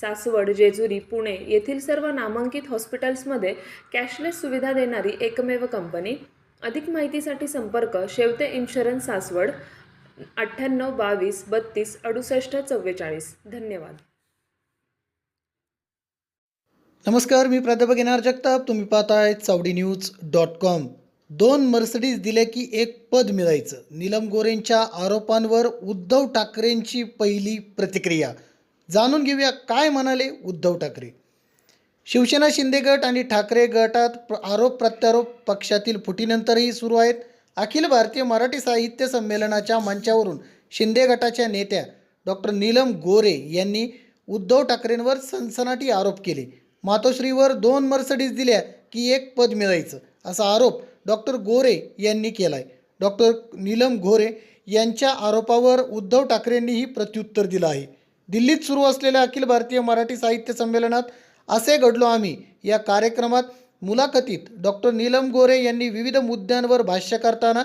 सासवड जेजुरी पुणे येथील सर्व नामांकित हॉस्पिटल्समध्ये कॅशलेस सुविधा देणारी एकमेव कंपनी. अधिक माहितीसाठी संपर्क शेवते इन्शुरन्स सासवड अठ्ठ्याण्णव बावीस बत्तीस अडुसष्ट चव्वेचाळीस. धन्यवाद. नमस्कार मी प्राध्यापक येणार जगताप. तुम्ही पाहताय चावडी न्यूज डॉट कॉम. दोन मर्सिडीज दिले की एक पद मिळायचं. नीलम गोरेंच्या आरोपांवर उद्धव ठाकरेंची पहिली प्रतिक्रिया. जाणून घेऊया काय म्हणाले उद्धव ठाकरे. शिवसेना शिंदे गट आणि ठाकरे गटात आरोप प्रत्यारोप पक्षातील फुटीनंतरही सुरू आहेत. अखिल भारतीय मराठी साहित्य संमेलनाच्या मंचावरून शिंदे गटाच्या नेत्या डॉक्टर नीलम गोरे यांनी उद्धव ठाकरेंवर सनसनाटी आरोप केले. मातोश्रीवर दोन मर्सडीज दिल्या की एक पद मिळायचं असा आरोप डॉक्टर गोरे यांनी केला आहे डॉक्टर नीलम गोरे यांच्या आरोपावर उद्धव ठाकरेंनीही प्रत्युत्तर दिलं आहे. दिल्लीत सुरू असलेल्या अखिल भारतीय मराठी साहित्य संमेलनात असे घडलो आम्ही. या कार्यक्रमात मुलाखतीत डॉक्टर नीलम गोरे यांनी विविध मुद्द्यांवर भाष्य करताना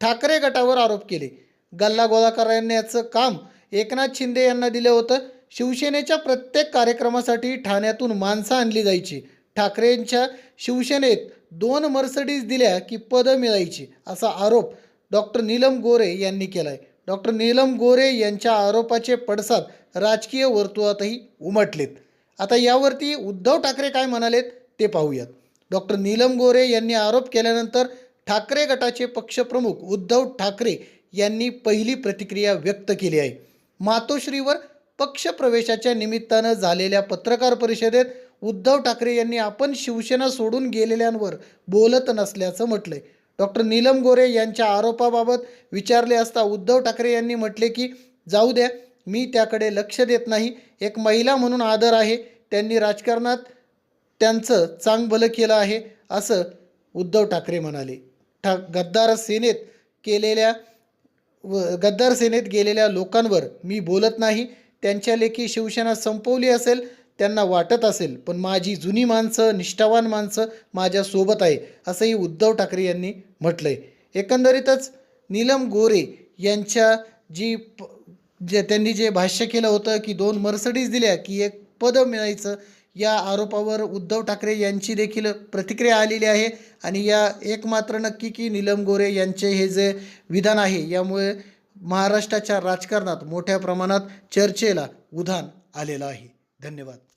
ठाकरे गटावर आरोप केले. गल्ला गोळा करण्याचं काम एकनाथ शिंदे यांना दिलं होतं. शिवसेनेच्या प्रत्येक कार्यक्रमासाठी ठाण्यातून माणसं आणली जायची. ठाकरेंच्या शिवसेनेत दोन मर्सडीज दिल्या की पदं मिळायची असा आरोप डॉक्टर नीलम गोरे यांनी केला आहे डॉक्टर नीलम गोरे यांच्या आरोपाचे पडसाद राजकीय वर्तुळातही उमटलेत. आता यावरती उद्धव ठाकरे काय म्हणालेत ते पाहूयात. डॉक्टर नीलम गोरे यांनी आरोप केल्यानंतर ठाकरे गटाचे पक्षप्रमुख उद्धव ठाकरे यांनी पहिली प्रतिक्रिया व्यक्त केली आहे. मातोश्रीवर पक्षप्रवेशाच्या निमित्तानं झालेल्या पत्रकार परिषदेत उद्धव ठाकरे यांनी आपण शिवसेना सोडून गेलेल्यांवर बोलत नसल्याचं म्हटलंय. डॉक्टर नीलम गोरे यांच्या आरोपाबाबत विचारले असता उद्धव ठाकरे यांनी म्हटले की जाऊ द्या मी त्याकडे लक्ष देत नाही. एक महिला म्हणून आदर आहे. त्यांनी राजकारणात त्यांचं चांग भलं केलं आहे असं उद्धव ठाकरे म्हणाले. ठा गद्दार सेनेत केलेल्या व गद्दार सेनेत गेलेल्या लोकांवर मी बोलत नाही. त्यांच्या लेखी शिवसेना संपवली असेल त्यांना वाटत असेल पण माझी जुनी माणसं निष्ठावान माणसं माझ्यासोबत आहे असंही उद्धव ठाकरे यांनी म्हटलं आहे एकंदरीतच नीलम गोरे यांच्या जी प जे त्यांनी जे भाष्य केलं होतं की दोन मर्सडीज दिल्या की एक पद मिळायचं या आरोपावर उद्धव ठाकरे यांची देखील प्रतिक्रिया आलेली आहे. आणि या एक मात्र नक्की की नीलम गोरे यांचे हे जे विधान आहे यामुळे महाराष्ट्राच्या राजकारणात मोठ्या प्रमाणात चर्चेला उधाण आलेलं आहे. धन्यवाद.